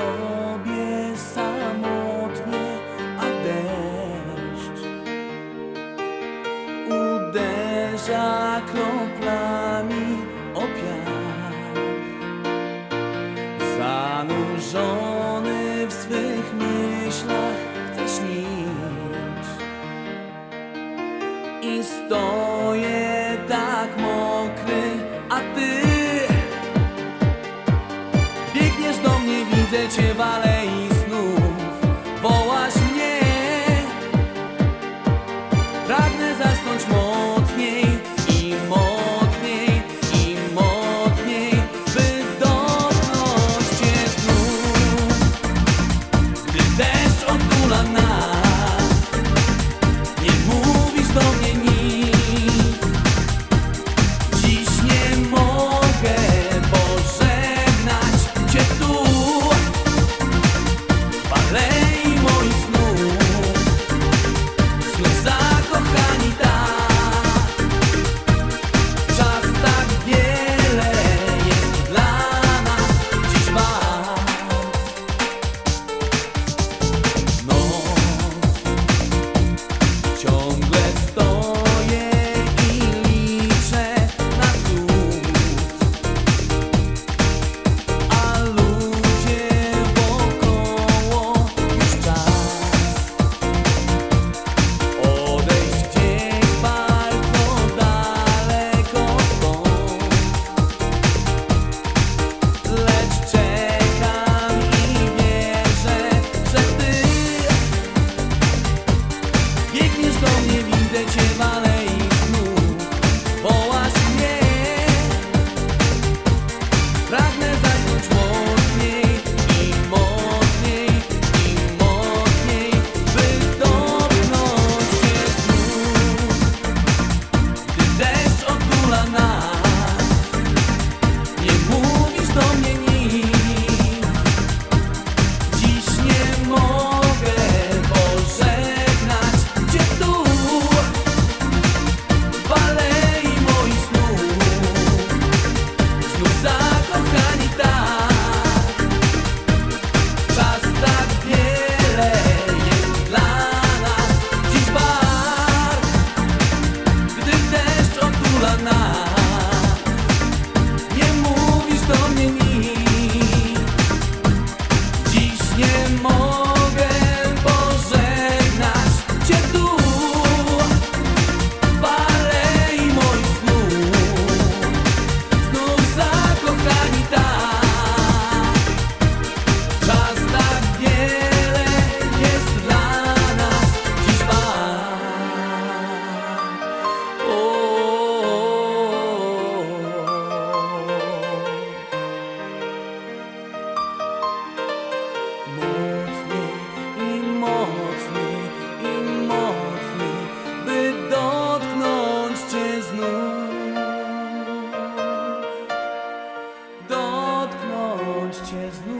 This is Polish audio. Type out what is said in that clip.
sobie samotnie, a deszcz uderza kroplami o piach. Zanurzony w swych myślach chcę śnić i mocno noches nubladas.